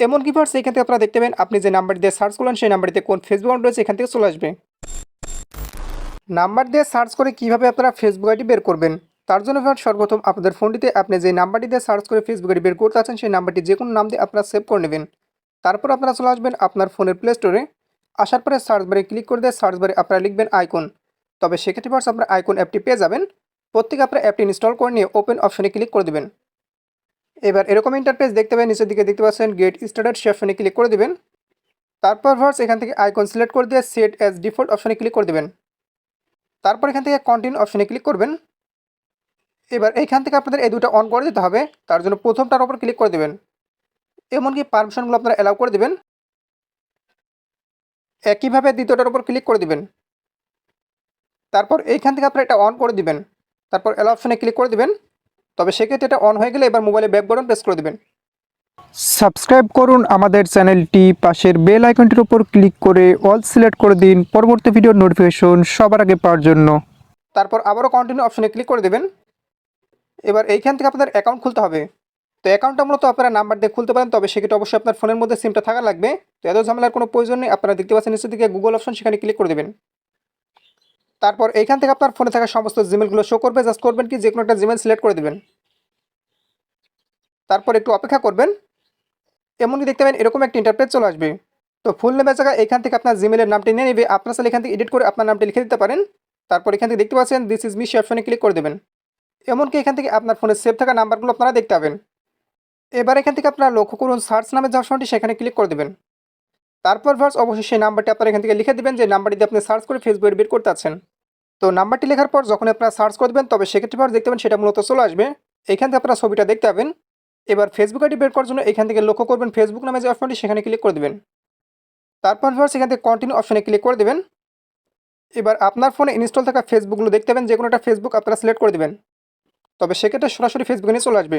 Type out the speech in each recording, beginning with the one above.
এমনকি ভার্স এখান থেকে আপনারা দেখতে পাবেন আপনি যে নাম্বার দিয়ে সার্চ করলেন, সেই নাম্বারটিতে কোন ফেসবুক অ্যাকাউন্ট রয়েছে, এখান থেকে চলে আসবে। নাম্বার দিয়ে সার্চ করে কীভাবে আপনারা ফেসবুক আইডি বের করবেন, তার জন্য ভার্স সর্বপ্রথম আপনাদের ফোনটিতে আপনি যে নাম্বারটি দিয়ে সার্চ করে ফেসবুক আইডি বের করতে আছেন, সেই নাম্বারটি যে কোনো নাম দিয়ে আপনারা সেভ করে নেবেন। তারপর আপনারা চলে আসবেন আপনার ফোনের প্লে স্টোরে আসার পরে সার্চ বারে ক্লিক করে দিয়ে সার্চ বারে আপনারা লিখবেন আইকন তবে সেক্ষেত্রে ভার্স আপনার আইকন অ্যাপটি পেয়ে যাবেন। প্রত্যেকে আপনার অ্যাপটি ইনস্টল করে নিয়ে ওপেন অপশনে ক্লিক করে দেবেন। এবার এরকম ইন্টারফেস দেখতে পাবেন, নিচের দিকে দেখতে পাচ্ছেন গেট স্টার্টেড সে ক্লিক করে দেবেন। তারপর ভার্স এখান থেকে আইকন সিলেক্ট করে দিয়ে সেট অ্যাজ ডিফল্ট অপশনে ক্লিক করে দেবেন। তারপর এখান থেকে কন্টিনিউ অপশনে ক্লিক করবেন। এবার এইখান থেকে আপনাদের এই দুটো অন করে দিতে হবে, তার জন্য প্রথমটার উপর ক্লিক করে দেবেন। এমনকি পারমিশনগুলো আপনারা অ্যালাউ করে দেবেন। একইভাবে দ্বিতীয়টার উপর ক্লিক করে দেবেন। তারপর এইখান থেকে আপনারা এটা অন করে দিবেন। তারপর এল অপশনে ক্লিক করে দিবেন। তবে সেক্ষেত্রে এটা অন হয়ে গেলে এবার মোবাইলে ব্যাক বাটন প্রেস করে দিবেন। সাবস্ক্রাইব করুন আমাদের চ্যানেলটি পাশের বেল আইকনটির উপর ক্লিক করে অল সিলেক্ট করে দিন পরবর্তী ভিডিওর নোটিফিকেশন সবার আগে পাওয়ার জন্য। তারপর আবারও কন্টিনিউ অপশনে ক্লিক করে দেবেন। এবার এইখান থেকে আপনাদের অ্যাকাউন্ট খুলতে হবে। তো অ্যাকাউন্টটা মূলত আপনারা নাম্বার দিয়ে খুলতে পারেন তবে সেক্ষেত্রে অবশ্যই আপনার ফোনের মধ্যে সিমটা থাকা লাগবে। তো এত ঝামেলার কোনো প্রয়োজন নেই আপনারা দেখতে পাচ্ছেন নিচের দিকে গুগল অপশন সেখানে ক্লিক করে দেবেন। তারপর এইখান থেকে আপনার ফোনে থাকা সমস্ত জিমেলগুলো শো করবে জাস্ট করবেন কি যে কোনো একটা জিমেল সিলেক্ট করে দেবেন। তারপর একটু অপেক্ষা করবেন। এমনকি দেখতে পাবেন এরকম একটা ইন্টারপ্রেট চলে আসবে। তো ফুল নেমের জায়গায় এখান থেকে আপনার জিমেলের নামটি নিয়ে নেবে। আপনার সাথে এখান থেকে এডিট করে আপনার নামটি লিখে দিতে পারেন। তারপর এখান থেকে দেখতে পাচ্ছেন দিস ইজ মি সে অপশনে ক্লিক করে দেবেন। এমনকি এখান থেকে আপনার ফোনে সেভ থাকা নাম্বারগুলো আপনারা দেখতে পাবেন। এবার এখান থেকে আপনারা লক্ষ্য করুন সার্চ নামে যে অপশনটি সেখানে ক্লিক করে দেবেন। তারপর ভার্স অবশ্যই সেই নাম্বারটি আপনারা এখান থেকে লিখে দেবেন, যে নাম্বারটি দিয়ে আপনি সার্চ করে ফেসবুকে বের করতে আছেন। তো নাম্বারটি লেখার পর যখন আপনারা সার্চ করে দেবেন, তবে সেক্ষেত্রে ভার্স দেখতে পাবেন সেটা মূলত চলে আসবে। এখান থেকে আপনারা ছবিটা দেখতে পাবেন। এবার ফেসবুক আইডি বের করার জন্য এখান থেকে লক্ষ্য করবেন ফেসবুক নামে যে অপশনটি সেখানে ক্লিক করে দেবেন। তারপর ভার্স এখান থেকে কন্টিনিউ অপশনে ক্লিক করে দেবেন। এবার আপনার ফোনে ইনস্টল থাকা ফেসবুকগুলো দেখতে পাবেন যে কোনো একটা ফেসবুক আপনারা সিলেক্ট করে দেবেন। তবে সেক্ষেত্রে সরাসরি ফেসবুকে নিয়ে চলে আসবে।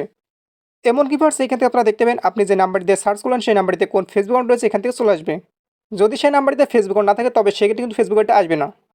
এমনকি ভার্স এখান থেকে আপনারা দেখতে পাবেন, আপনি যে নাম্বার দিয়ে সার্চ করলেন, সেই নাম্বারটিতে কোন ফেসবুক অ্যাকাউন্ট রয়েছে, এখান থেকে চলে আসবে। যদি সেই নাম্বারটিতে ফেসবুক না থাকে, তবে সেক্ষেত্রে কিন্তু ফেসবুক আসবে না।